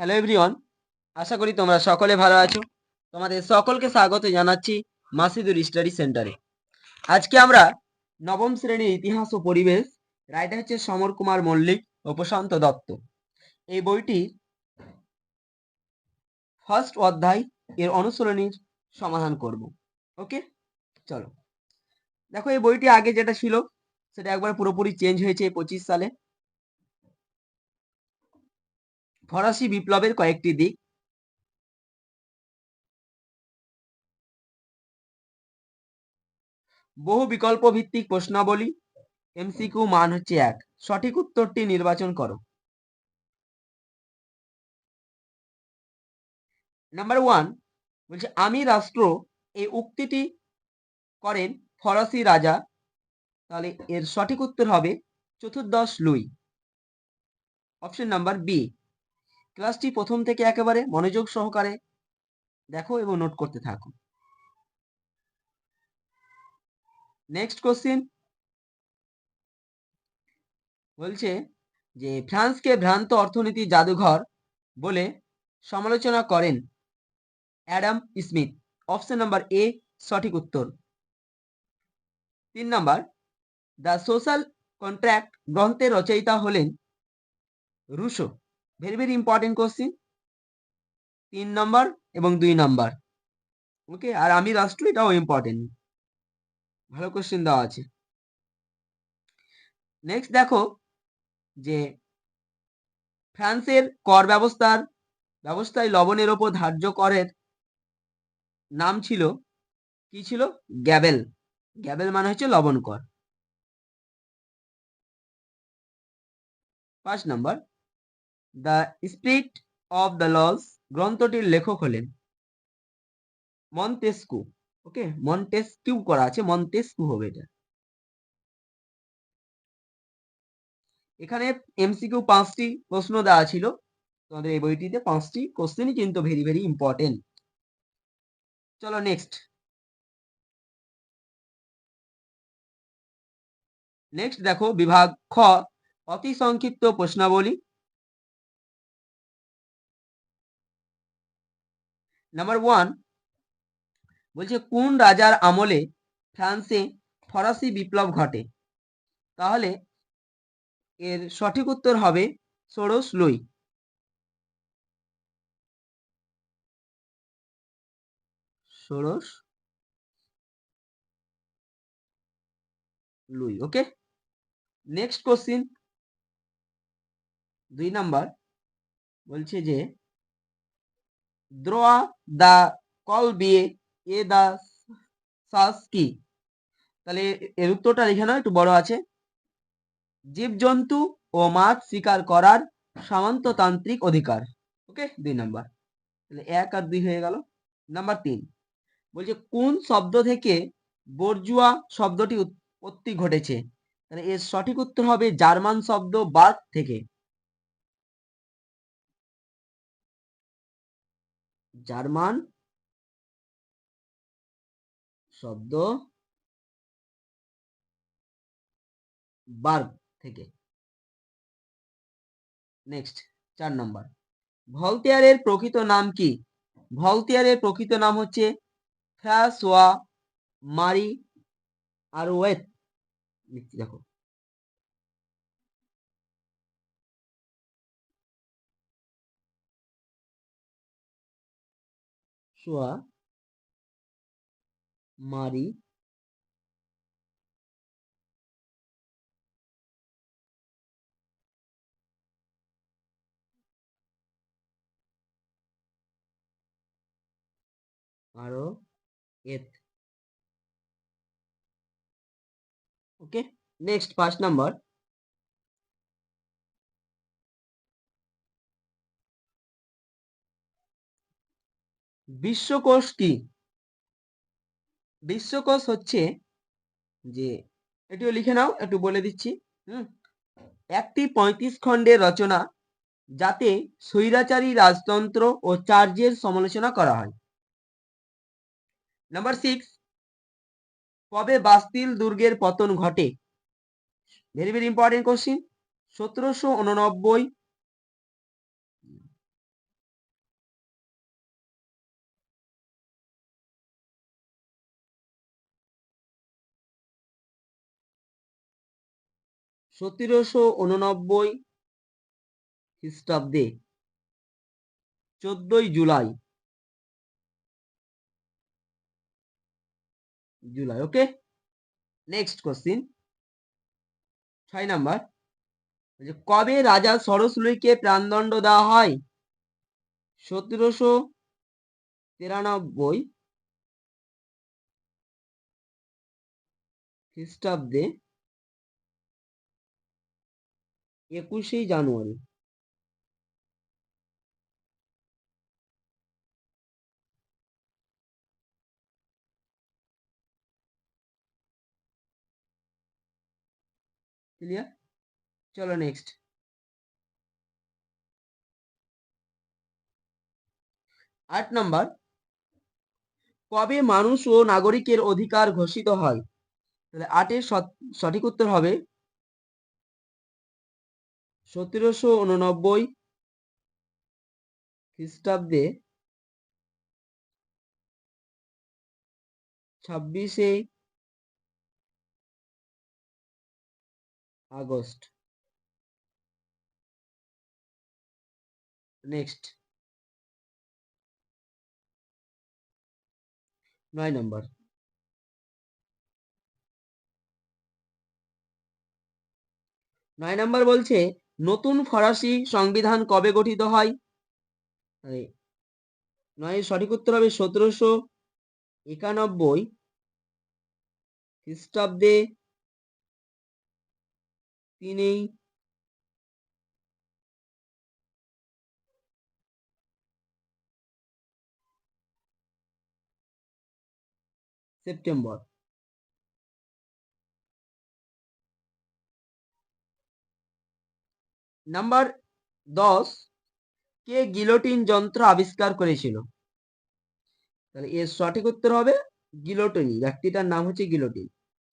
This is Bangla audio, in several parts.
হ্যালো এভরিওয়ান আশা করি তোমরা সকলে ভালো আছো। তোমাদের সকলকে স্বাগত জানাচ্ছি মাসিদুর স্টাডি সেন্টারে আজকে আমরা নবম শ্রেণির ইতিহাস ও পরিবেশ রাইটার হচ্ছে সমর কুমার মল্লিক ও প্রশান্ত দত্ত। এই বইটি ফার্স্ট অধ্যায় এর অনুসরণীর সমাধান করব। ওকে চলো। দেখো, এই বইটি আগে যেটা ছিল, সেটা একবার পুরোপুরি চেঞ্জ হয়েছে পঁচিশ সালে। ফরাসি বিপ্লবের কয়েকটি দিক। বহু বিকল্প ভিত্তিক প্রশ্নাবলী। এমসিকিউ মান হচ্ছে এক। সঠিক উত্তরটি নির্বাচন করো। নাম্বার ওয়ান বলছে, আমি রাষ্ট্র এই উক্তিটি করেন ফরাসি রাজা। তাহলে এর সঠিক উত্তর হবে চতুর্দশ লুই। অপশন নাম্বার বি ক্লাসটি প্রথম থেকে একেবারে মনোযোগ সহকারে দেখো এবং নোট করতে থাকো। নেক্সট কোশ্চিন বলছে যে, ফ্রান্সকে ভ্রান্ত অর্থনীতি জাদুঘর বলে সমালোচনা করেন Adam Smith. Option number A সঠিক উত্তর। তিন নাম্বার দ্য সোশ্যাল কন্ট্রাক্ট গ্রন্থের রচয়িতা হলেন Rousseau. Very very important question তিন নম্বর এবং দুই নম্বর ওকে আর আমি রাষ্ট্র এটাও ইম্পর্টেন্ট ভালো কোশ্চেন দেওয়া আছে। নেক্সট দেখো যে ফ্রান্সের কর ব্যবস্থার ব্যবস্থায় লবণের ওপর ধার্য করের নাম ছিল, কি ছিল? গ্যাবেল। গ্যাবেল মানে হচ্ছে লবণ কর। পাঁচ number the spirit of the laws গ্রন্থটির লেখক হলেন মন্তেস্কু ওকে মন্টেস্কিউ করা আছে, মন্তেস্কু হবে এটা। এখানে এমসিকিউ পাঁচটি প্রশ্ন দেওয়া ছিল। তোমাদের এই বইটিতে পাঁচটি কোশ্চেনই কিন্তু ভেরি ভেরি ইম্পর্টেন্ট চলো নেক্সট নেক্সট দেখো বিভাগ খ অতি সংক্ষিপ্ত প্রশ্নাবলী। নাম্বার ওয়ান বলছে, কোন রাজার আমলে ফ্রান্সে ফরাসি বিপ্লব ঘটে? তাহলে এর সঠিক উত্তর হবে ষোড়শ লুই। ষোড়শ লুই ওকে নেক্সট কোশ্চিন দুই নাম্বার বলছে যে দ্রোয়া দা কল বিয়ে এ দা সাস কি তাহলে এর উত্তরটা লিখে নাও, একটু বড় আছে। জীবজন্তু ও মাছ শিকার করার সামন্ততান্ত্রিক অধিকার। ওকে, দুই নাম্বার। তাহলে এক আর দুই হয়ে গেল। নাম্বার তিন। বলছে, কোন শব্দ থেকে বর্জুয়া শব্দটি উৎপত্তি ঘটেছে? তাহলে এর সঠিক উত্তর হবে জার্মান শব্দ বার্ক থেকে। জার্মান শব্দ বার্গ থেকে। নেক্সট চার নম্বর। ভলতেয়ারের প্রকৃত নাম কি? ভলতেয়ারের প্রকৃত নাম হচ্ছে ফ্রাসোয়া মারি আরওয়েত লিখছি দেখো সোয়া মারি আরও এত ওকে নেক্সট পাঁচ নাম্বার বিশ্বকোষ কি? বিশ্বকোষ হচ্ছে যে, এটিও লিখে নাও, একটু বলে দিচ্ছি, হুম? একটি পঁয়ত্রিশ খণ্ডের রচনা যাতে স্বৈরাচারী রাজতন্ত্র ও চার্জের সমালোচনা করা হয়। নাম্বার সিক্স কবে বাস্তিল দুর্গের পতন ঘটে? ভেরি ভেরি ইম্পর্টেন্ট কোশ্চিন সতেরোশো উননব্বই সতেরোশো উননব্বই খ্রিস্টাব্দে চোদ্দই July. July okay next question ছয় নাম্বার। কবে রাজা সরস্বতীকে প্রাণদণ্ড দেওয়া হয়? সতেরোশো তিরানব্বই খ্রিস্টাব্দে একুশেই জানুয়ারি। ক্লিয়ার চলো নেক্সট আট নাম্বার। কবে মানুষ ও নাগরিকের অধিকার ঘোষিত হয়? তাহলে আটের সঠিক উত্তর হবে সতেরোশো উননব্বই খ্রিস্টাব্দে ছাব্বিশে আগস্ট। নেক্সট নয় নম্বর। নয় নম্বর বলছে নতুন ফরাসি সংবিধান কবে গঠিত হয়? নয়, সঠিক উত্তর হবে সতেরোশো একানব্বই খ্রিস্টাব্দে তিনি সেপ্টেম্বর। নাম্বার দশ, কে গিলোটিন যন্ত্র আবিষ্কার করেছিল? তাহলে এর সঠিক উত্তর হবে গিলোটিনি। ব্যক্তিটার নাম হচ্ছে গিলোটিন।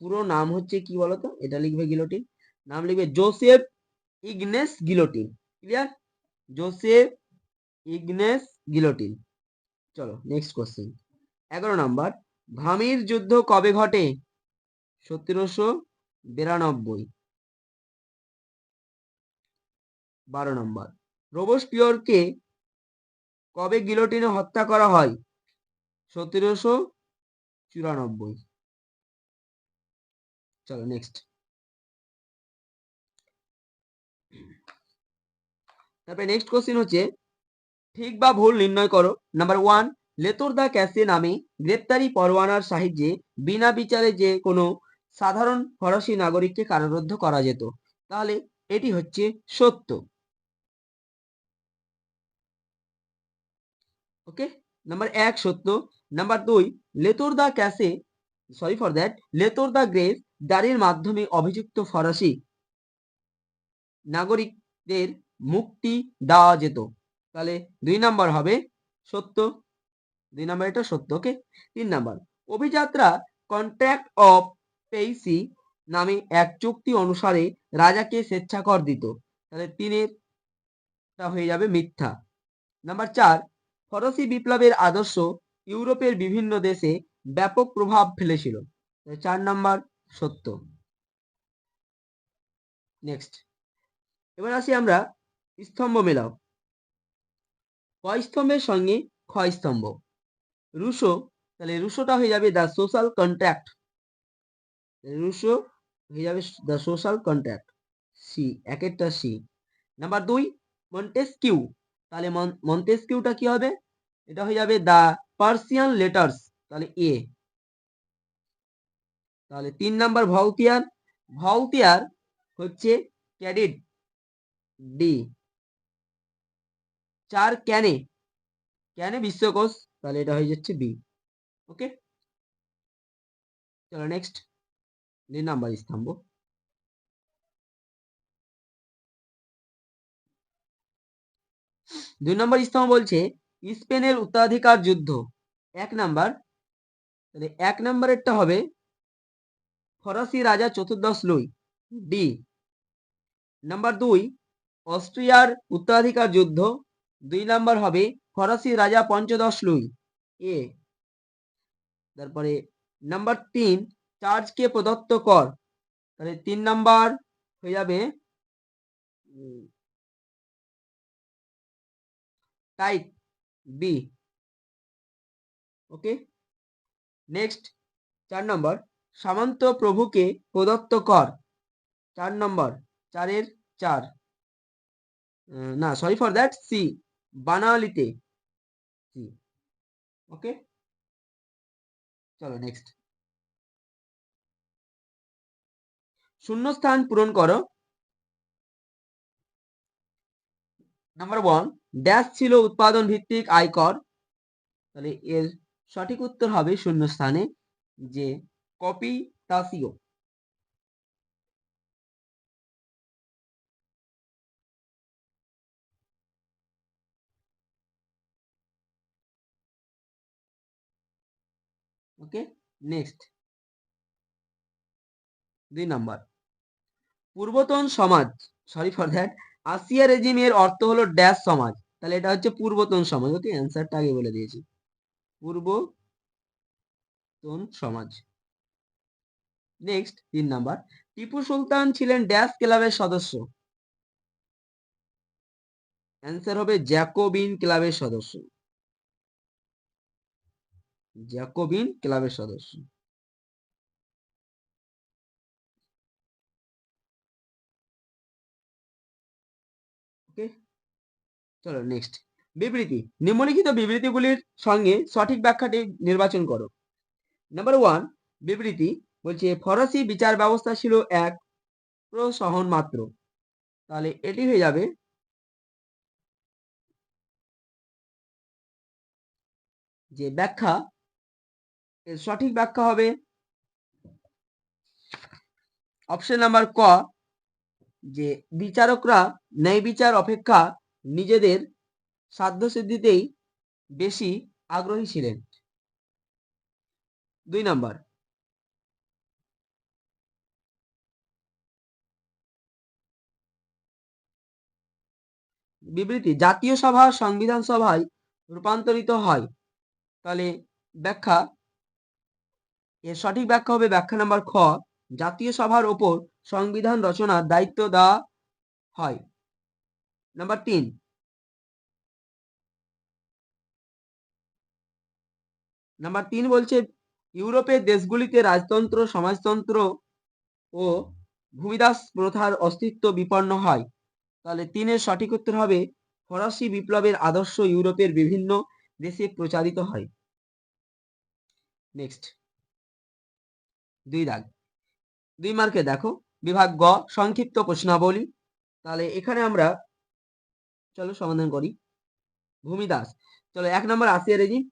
পুরো নাম হচ্ছে কি বলতো? এটা লিখবে গিলোটিন। নাম লিখবে Joseph Ignace guillotine. Clear Joseph Ignace guillotine. চলো নেক্সট কোশ্চেন এগারো নাম্বার ভামির যুদ্ধ কবে ঘটে? সতেরোশো বিরানব্বই। বারো নম্বর। রোবস্টিওরকে কবে গিলোটিনে হত্যা করা হয়? সতেরোশো চুরানব্বই। চলো নেক্সট তারপরে নেক্সট কোশ্চেন হচ্ছে, ঠিক বা ভুল নির্ণয় করো। নাম্বার ওয়ান লেতর দা ক্যাসে নামে গ্রেপ্তারি পরোয়ানার সাহায্যে বিনা বিচারে যে কোনো সাধারণ ফরাসি নাগরিককে কারারুদ্ধ করা যেত। তাহলে এটি হচ্ছে সত্য। ওকে? নাম্বার এক, সত্য। নাম্বার দুই lettre de cachet sorry for that lettre de grace দাঁড়ির মাধ্যমে অভিযুক্ত ফরাসি নাগরিকদের মুক্তি দেওয়া যেত। তাহলে দুই নাম্বার হবে, সত্য। দুই নাম্বার এটা সত্য, ওকে? তিন নাম্বার অভিযাত্রা কন্ট্রাক্ট অফ পেইসি নামে এক চুক্তি অনুসারে রাজাকে স্বেচ্ছাকর দিত। তাহলে তিনের হয়ে যাবে মিথ্যা। নাম্বার চার ফরাসি বিপ্লবের আদর্শ ইউরোপের বিভিন্ন দেশে ব্যাপক প্রভাব ফেলেছিল। চার নাম্বার সত্য। নেক্সট এবার আসি আমরা স্তম্ভ মেলাও। স্তম্ভের সঙ্গে ক্ষয় স্তম্ভ? রুশো, তাহলে রুশোটা হয়ে যাবে দ্য সোশ্যাল কন্ট্রাক্ট রুশো হয়ে যাবে দ্য সোশ্যাল কন্ট্রাক্ট সি একেরটা সি নাম্বার দুই মন্টেস্কিউ তাহলে মন্টেস্কিউটা কি হবে? এটা হয়ে যাবে দ্য পার্সিয়ান লেটার্স তাহলে এ তাহলে তিন নাম্বার ভাউতিয়ার ভাউতিয়ার হচ্ছে ক্যাডিট ডি চার ক্যানে ক্যানে বিশ্বকোষ, তাহলে এটা হয়ে যাচ্ছে বি ওকে চলো নেক্সট দুই নাম্বার স্তম্ভ। দুই নম্বর স্তম্ভ বলছে স্পেনের উত্তরাধিকার যুদ্ধ। এক নাম্বার। তাহলে এক নাম্বারেরটা হবে ফরাসি রাজা চতুর্দশ লুই ডি নাম্বার দুই, অস্ট্রিয়ার উত্তরাধিকার যুদ্ধ। দুই নাম্বার হবে ফরাসি রাজা পঞ্চদশ লুই এ তারপরে নাম্বার তিন চার্জকে প্রদত্ত কর। তাহলে তিন নাম্বার হয়ে যাবে টাইপ বি ওকে নেক্সট চার নম্বর সামন্ত প্রভুকে প্রদত্ত কর। চার নম্বর চারের চার। না সরি ফর দ্যাট সি বানালিতে। সি ওকে চলো নেক্সট শূন্যস্থান পূরণ করো। নাম্বার ওয়ান ড্যাশ ছিল উৎপাদন ভিত্তিক আয়কর। তাহলে এর সঠিক উত্তর হবে শূন্য স্থানে যে কপি তাসিও ওকে নেক্সট দুই নাম্বার। পূর্বতন সমাজ সরি ফর দ্যাট আসিয়া রেজিমের অর্থ হলো ড্যাশ সমাজ। তাহলে এটা হচ্ছে পূর্বতন সমাজ। ওকে অ্যান্সারটা আগে বলে দিয়েছি। পূর্বতন সমাজ। নেক্সট তিন নাম্বার। টিপু সুলতান ছিলেন ড্যাশ ক্লাবের সদস্য। অ্যান্সার হবে জ্যাকোবিন ক্লাবের সদস্য। জ্যাকোবিন ক্লাবের সদস্য। ওকে চলো নেক্সট বিবৃতি, নিম্নলিখিত বিবৃতিগুলির সঙ্গে সঠিক ব্যাখ্যাটি নির্বাচন করো। নাম্বার ওয়ান বিবৃতি বলছে, ফরাসি বিচার ব্যবস্থা ছিল এক প্রসহন মাত্র। তাহলে এটি হয়ে যাবে যে ব্যাখ্যা, এর সঠিক ব্যাখ্যা হবে অপশন নাম্বার ক, যে বিচারকরা ন্যায় বিচার অপেক্ষা নিজেদের সাধ্যসিদ্ধিতেই বেশি আগ্রহী ছিলেন। দুই নাম্বার। বিবৃতি, জাতীয় সভা সংবিধান সভায় রূপান্তরিত হয়। তাহলে ব্যাখ্যা, এর সঠিক ব্যাখ্যা হবে ব্যাখ্যা নাম্বার খ, জাতীয় সভার ওপর সংবিধান রচনার দায়িত্ব দেওয়া হয়। নাম্বার তিন। নাম্বার তিন বলছে ইউরোপের দেশগুলিতে রাজতন্ত্র, সমাজতন্ত্র ও ভূমিদাস প্রথার অস্তিত্ব বিপন্ন হয়। তাহলে তিনের সঠিক উত্তর হবে, ফরাসি বিপ্লবের আদর্শ ইউরোপের বিভিন্ন দেশে প্রচারিত হয়। নেক্সট দুই দাগ। দুই মার্কে দেখো, বিভাগ গ, সংক্ষিপ্ত প্রশ্নাবলী। তাহলে এখানে আমরা চলো সমাধান করি। ভূমিদাস, চলো এক নম্বর আসিয়া রেজিম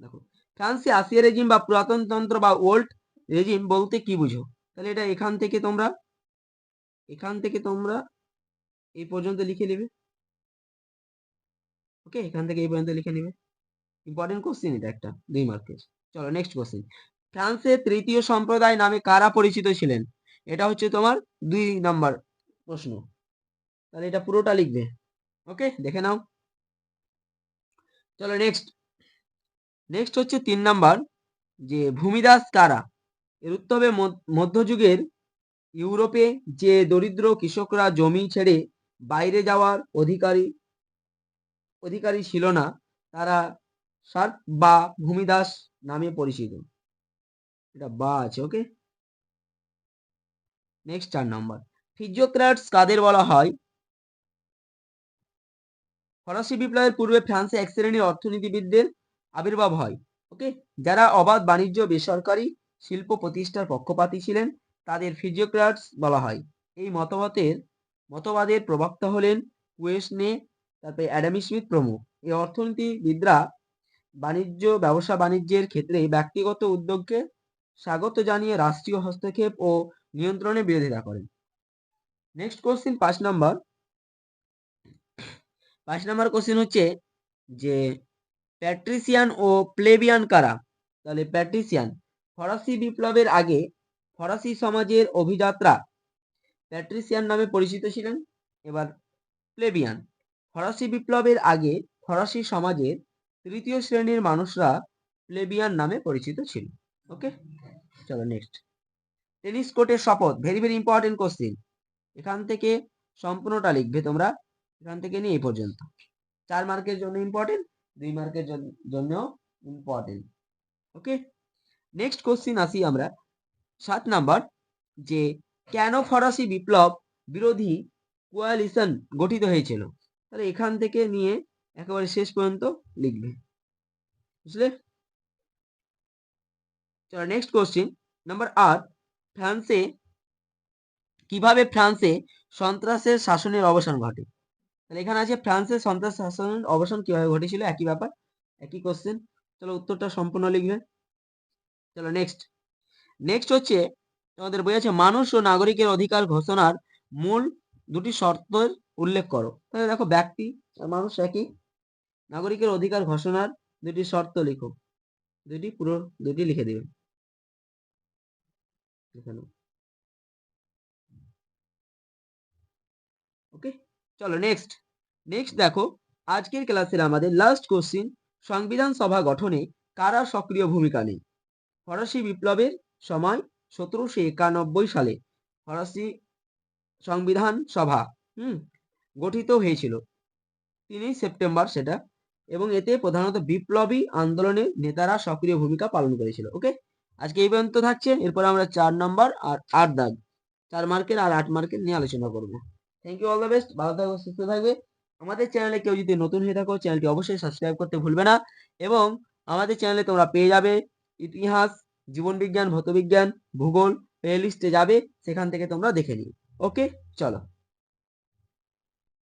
দেখো ফ্রান্সে আসিয়া রেজিম বা পুরাতন তন্ত্র বা ওল্ড রেজিম বলতে কি বুঝো? তাহলে এটা এখান থেকে তোমরা, এখান থেকে তোমরা এই পর্যন্ত লিখে নেবে। ওকে এখান থেকে এই পর্যন্ত লিখে নেবে। ইম্পর্টেন্ট কোশ্চেন এটা একটা, দুই মার্কের চলো নেক্সট কোশ্চেন ফ্রান্সের তৃতীয় সম্প্রদায় নামে কারা পরিচিত ছিলেন? এটা হচ্ছে তোমার দুই নাম্বার প্রশ্ন। তাহলে এটা পুরোটা লিখবে। ওকে দেখে নাও। চলো নেক্সট নেক্সট হচ্ছে তিন নাম্বার, যে ভূমিদাস কারা? এর উত্তর হবে মধ্যযুগের ইউরোপে যে দরিদ্র কৃষকরা জমি ছেড়ে বাইরে যাওয়ার অধিকারী অধিকারী ছিল না, তারা সার্ক বা ভূমিদাস নামে পরিচিত। এটা বা আছে ওকে নেক্সট চার নাম্বার। ফিজিওক্রাটস কাদের বলা হয়? ফরাসি বিপ্লবের পূর্বে ফ্রান্সে এক শ্রেণির অর্থনীতিবিদদের আবির্ভাব হয় ওকে যারা অবাধ বাণিজ্য, বেসরকারি শিল্প প্রতিষ্ঠার পক্ষপাতী ছিলেন, তাদের ফিজিওক্র্যাটস বলা হয়। এই মতবাদের মতবাদের প্রবক্তা হলেন কুয়েসনে তারপরে অ্যাডাম স্মিথ প্রমুখ। এই অর্থনীতিবিদরা বাণিজ্য, ব্যবসা বাণিজ্যের ক্ষেত্রে ব্যক্তিগত উদ্যোগকে স্বাগত জানিয়ে রাষ্ট্রীয় হস্তক্ষেপ ও নিয়ন্ত্রণের বিরোধিতা করেন। নেক্সট কোশ্চিন পাঁচ নাম্বার পাঁচ নাম্বার কোশ্চেন হচ্ছে যে প্যাট্রিসিয়ান ও প্লেবিয়ান কারা? তাহলে প্যাট্রিসিয়ান ফরাসি বিপ্লবের আগে ফরাসি সমাজের অভিযাত্রা প্যাট্রিসিয়ান নামে পরিচিত ছিলেন, এবার প্লেবিয়ান ফরাসি বিপ্লবের আগে ফরাসি সমাজের তৃতীয় শ্রেণির মানুষরা প্লেবিয়ান নামে পরিচিত ছিল ওকে চলো নেক্সট টেনিস কোর্টের শপথ ভেরি ভেরি ইম্পর্টেন্ট কোশ্চিন এখান থেকে সম্পূর্ণটা লিখবে তোমরা এখান থেকে নিয়ে এই পর্যন্ত। চার মার্কের জন্য ইম্পর্টেন্ট দুই মার্কের জন্য ইম্পর্টেন্ট ওকে নেক্সট কোশ্চিন আসি আমরা। সাত নাম্বার, যে কেন ফরাসি বিপ্লব বিরোধী কোয়ালিশন গঠিত হয়েছিল? তাহলে এখান থেকে নিয়ে একেবারে শেষ পর্যন্ত লিখবে। বুঝলে? চলো নেক্সট কোশ্চিন নাম্বার আট, ফ্রান্সে কীভাবে ফ্রান্সে সন্ত্রাসের শাসনের অবসান ঘটে? তাহলে এখানে আছে ফ্রান্সের সন্ত্রাস শাসনের অবসান কীভাবে ঘটেছিল? একই ব্যাপার, একই কোশ্চেন চলো উত্তরটা সম্পূর্ণ লিখবে। চলো নেক্সট নেক্সট হচ্ছে, তোমাদের বই আছে, মানুষ ও নাগরিকের অধিকার ঘোষণার মূল দুটি শর্তের উল্লেখ করো। তাহলে দেখো, ব্যক্তি আর মানুষ একই। নাগরিকের অধিকার ঘোষণার দুটি শর্ত লিখো। দুটি পুরো দুটি লিখে দিবে। ওকে চলো নেক্সট নেক্সট দেখো, আজকের ক্লাসের আমাদের লাস্ট কোশ্চিন সংবিধান সভা গঠনে কারা সক্রিয় ভূমিকা নেই? ফরাসি বিপ্লবের সময় সতেরোশো একানব্বই সালে ফরাসি সংবিধান সভা, হুম, গঠিত হয়েছিল। তিনই সেপ্টেম্বর সেটা, এবং এতে প্রধানত বিপ্লবী আন্দোলনের নেতারা সক্রিয় ভূমিকা পালন করেছিল ওকে আজকে এই পর্যন্ত থাকছে, এরপর আমরা চার নম্বর আর আট দাগ, চার মার্কের আর আট মার্কের নিয়ে আলোচনা করব। Thank you all the best ভালো থাকবে সুস্থ থাকবে। আমাদের চ্যানেলে কেউ যদি নতুন হয়ে থাকো চ্যানেলটি অবশ্যই সাবস্ক্রাইব করতে ভুলবে না। এবং আমাদের চ্যানেলে তোমরা পেয়ে যাবে ইতিহাস, জীবনবিজ্ঞান, ভৌতবিজ্ঞান, ভূগোল প্লে লিস্টে যাবে, সেখান থেকে তোমরা দেখে নিও। ওকে চলো।